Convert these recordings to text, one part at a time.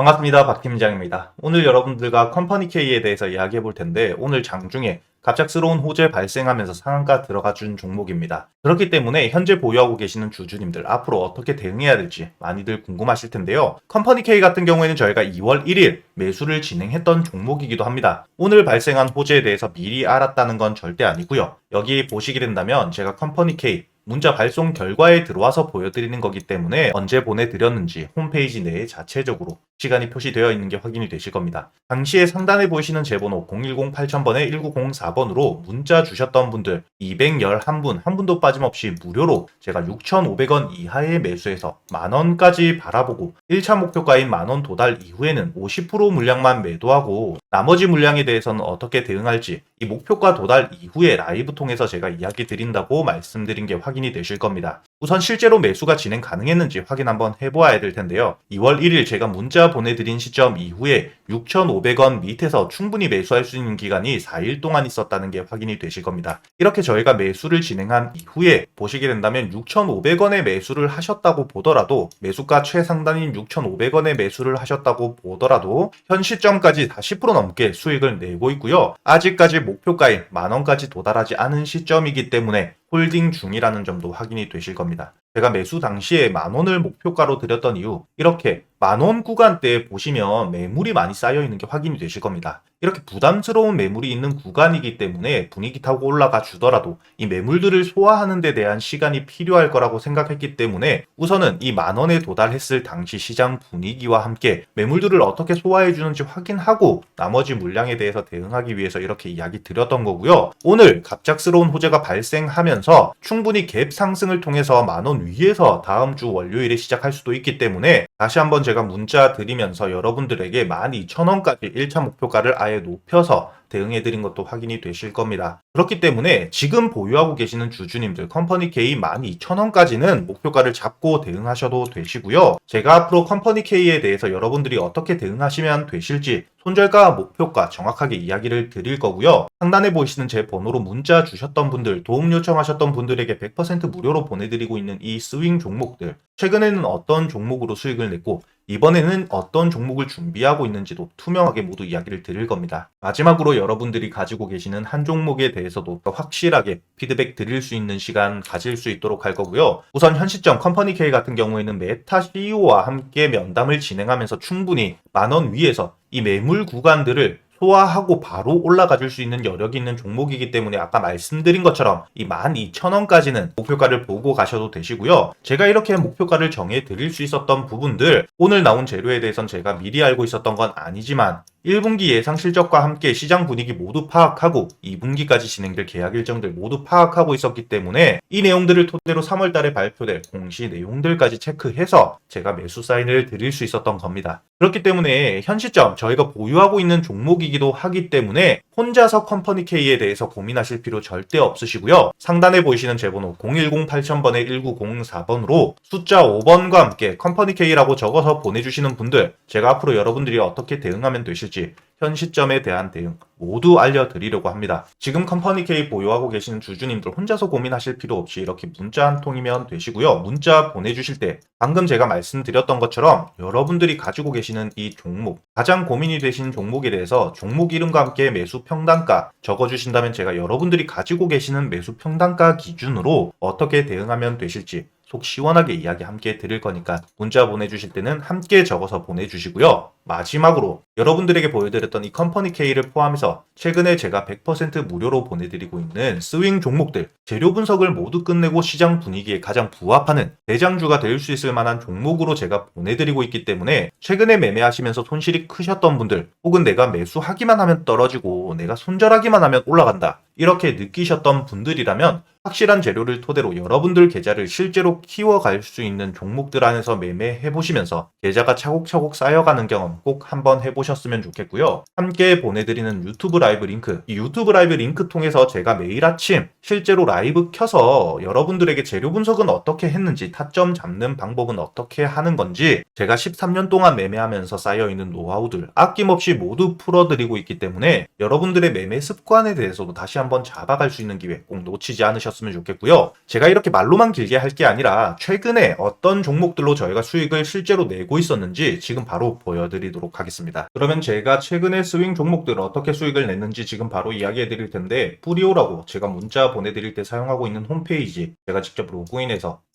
반갑습니다. 박 팀장입니다. 오늘 여러분들과 컴퍼니 K에 대해서 이야기해 볼 텐데 오늘 장중에 갑작스러운 호재 발생하면서 상한가 들어가 준 종목입니다. 그렇기 때문에 현재 보유하고 계시는 주주님들 앞으로 어떻게 대응해야 될지 많이들 궁금하실 텐데요. 컴퍼니 K 같은 경우에는 저희가 2월 1일 매수를 진행했던 종목이기도 합니다. 오늘 발생한 호재에 대해서 미리 알았다는 건 절대 아니고요. 여기 보시게 된다면 제가 컴퍼니 K 문자 발송 결과에 들어와서 보여드리는 거기 때문에 언제 보내드렸는지 홈페이지 내에 자체적으로 시간이 표시되어 있는 게 확인이 되실 겁니다. 당시에 상단에 보이시는 제 번호 010-8000번에 1904번으로 문자 주셨던 분들 211분, 한 분도 빠짐없이 무료로 제가 6,500원 이하의 매수해서 만원까지 바라보고 1차 목표가인 만원 도달 이후에는 50% 물량만 매도하고 나머지 물량에 대해서는 어떻게 대응할지 이 목표가 도달 이후에 라이브 통해서 제가 이야기 드린다고 말씀드린 게 확인이 되실 겁니다. 우선 실제로 매수가 진행 가능했는지 확인 한번 해보아야 될 텐데요. 2월 1일 제가 문자 보내드린 시점 이후에 6,500원 밑에서 충분히 매수할 수 있는 기간이 4일 동안 있었다는 게 확인이 되실 겁니다. 이렇게 저희가 매수를 진행한 이후에 보시게 된다면 6,500원에 매수를 하셨다고 보더라도 매수가 최상단인 6,500원에 매수를 하셨다고 보더라도 현 시점까지 다10% 넘게 수익을 내고 있고요. 아직까지 목표가인 만원까지 도달하지 않은 시점이기 때문에 홀딩 중이라는 점도 확인이 되실 겁니다. 합니다. 제가 매수 당시에 만 원을 목표가로 드렸던 이유 이렇게 만원 구간대에 보시면 매물이 많이 쌓여 있는 게 확인이 되실 겁니다. 이렇게 부담스러운 매물이 있는 구간이기 때문에 분위기 타고 올라가 주더라도 이 매물들을 소화하는 데 대한 시간이 필요할 거라고 생각했기 때문에 우선은 이 만 원에 도달했을 당시 시장 분위기와 함께 매물들을 어떻게 소화해 주는지 확인하고 나머지 물량에 대해서 대응하기 위해서 이렇게 이야기 드렸던 거고요. 오늘 갑작스러운 호재가 발생하면서 충분히 갭 상승을 통해서 만원 위에서 다음 주 월요일에 시작할 수도 있기 때문에 다시 한번 제가 문자 드리면서 여러분들에게 12,000원까지 1차 목표가를 아예 높여서 대응해드린 것도 확인이 되실 겁니다. 그렇기 때문에 지금 보유하고 계시는 주주님들 컴퍼니 K 12,000원까지는 목표가를 잡고 대응하셔도 되시고요. 제가 앞으로 컴퍼니 K에 대해서 여러분들이 어떻게 대응하시면 되실지 손절가 목표가 정확하게 이야기를 드릴 거고요. 상단에 보이시는 제 번호로 문자 주셨던 분들, 도움 요청하셨던 분들에게 100% 무료로 보내드리고 있는 이 스윙 종목들, 최근에는 어떤 종목으로 수익을 냈고, 이번에는 어떤 종목을 준비하고 있는지도 투명하게 모두 이야기를 드릴 겁니다. 마지막으로 여러분들이 가지고 계시는 한 종목에 대해서도 더 확실하게 피드백 드릴 수 있는 시간 가질 수 있도록 할 거고요. 우선 현 시점 컴퍼니 K 같은 경우에는 메타 CEO와 함께 면담을 진행하면서 충분히 만원 위에서 이 매물 구간들을 소화하고 바로 올라가 줄 수 있는 여력이 있는 종목이기 때문에 아까 말씀드린 것처럼 이 12,000원까지는 목표가를 보고 가셔도 되시고요. 제가 이렇게 목표가를 정해 드릴 수 있었던 부분들 오늘 나온 재료에 대해선 제가 미리 알고 있었던 건 아니지만 1분기 예상 실적과 함께 시장 분위기 모두 파악하고 2분기까지 진행될 계약 일정들 모두 파악하고 있었기 때문에 이 내용들을 토대로 3월 달에 발표될 공시 내용들까지 체크해서 제가 매수 사인을 드릴 수 있었던 겁니다. 그렇기 때문에 현 시점 저희가 보유하고 있는 종목이기도 하기 때문에 혼자서 컴퍼니 K에 대해서 고민하실 필요 절대 없으시고요. 상단에 보이시는 제 번호 010-8000번에 1904번으로 숫자 5번과 함께 컴퍼니 K라고 적어서 보내주시는 분들 제가 앞으로 여러분들이 어떻게 대응하면 되실지 현 시점에 대한 대응 모두 알려드리려고 합니다. 지금 컴퍼니 K 보유하고 계시는 주주님들 혼자서 고민하실 필요 없이 이렇게 문자 한 통이면 되시고요. 문자 보내주실 때 방금 제가 말씀드렸던 것처럼 여러분들이 가지고 계시는 이 종목 가장 고민이 되신 종목에 대해서 종목 이름과 함께 매수 평단가 적어주신다면 제가 여러분들이 가지고 계시는 매수 평단가 기준으로 어떻게 대응하면 되실지 속 시원하게 이야기 함께 드릴 거니까 문자 보내주실 때는 함께 적어서 보내주시고요. 마지막으로 여러분들에게 보여드렸던 이 컴퍼니 K를 포함해서 최근에 제가 100% 무료로 보내드리고 있는 스윙 종목들 재료 분석을 모두 끝내고 시장 분위기에 가장 부합하는 대장주가 될 수 있을 만한 종목으로 제가 보내드리고 있기 때문에 최근에 매매하시면서 손실이 크셨던 분들 혹은 내가 매수하기만 하면 떨어지고 내가 손절하기만 하면 올라간다 이렇게 느끼셨던 분들이라면 확실한 재료를 토대로 여러분들 계좌를 실제로 키워갈 수 있는 종목들 안에서 매매해 보시면서 계좌가 차곡차곡 쌓여가는 경험 꼭 한번 해보셨으면 좋겠고요. 함께 보내드리는 유튜브 라이브 링크, 이 유튜브 라이브 링크 통해서 제가 매일 아침 실제로 라이브 켜서 여러분들에게 재료 분석은 어떻게 했는지 타점 잡는 방법은 어떻게 하는 건지 제가 13년 동안 매매하면서 쌓여있는 노하우들 아낌없이 모두 풀어드리고 있기 때문에 여러분들의 매매 습관에 대해서도 다시 한번 한번 잡아갈 수 있는 기회 꼭 놓치지 않으셨으면 좋겠고요. 제가 이렇게 말로만 길게 할 게 아니라 최근에 어떤 종목들로 저희가 수익을 실제로 내고 있었는지 지금 바로 보여드리도록 하겠습니다. 그러면 제가 최근에 스윙 종목들 어떻게 수익을 냈는지 지금 바로 이야기해 드릴 텐데 뿌리오라고 제가 문자 보내드릴 때 사용하고 있는 홈페이지 제가 직접 로그인해서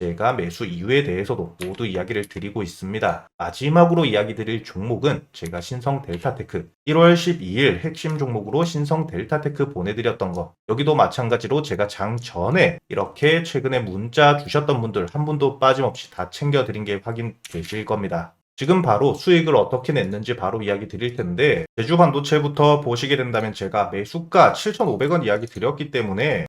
제가 매수 이유에 대해서도 모두 이야기를 드리고 있습니다. 마지막으로 이야기 드릴 종목은 제가 신성 델타테크 1월 12일 핵심 종목으로 신성 델타테크 보내드렸던 거 여기도 마찬가지로 제가 장 전에 이렇게 최근에 문자 주셨던 분들 한 분도 빠짐없이 다 챙겨드린 게 확인되실 겁니다. 지금 바로 수익을 어떻게 냈는지 바로 이야기 드릴 텐데 제주 반도체부터 보시게 된다면 제가 매수가 7,500원 이야기 드렸기 때문에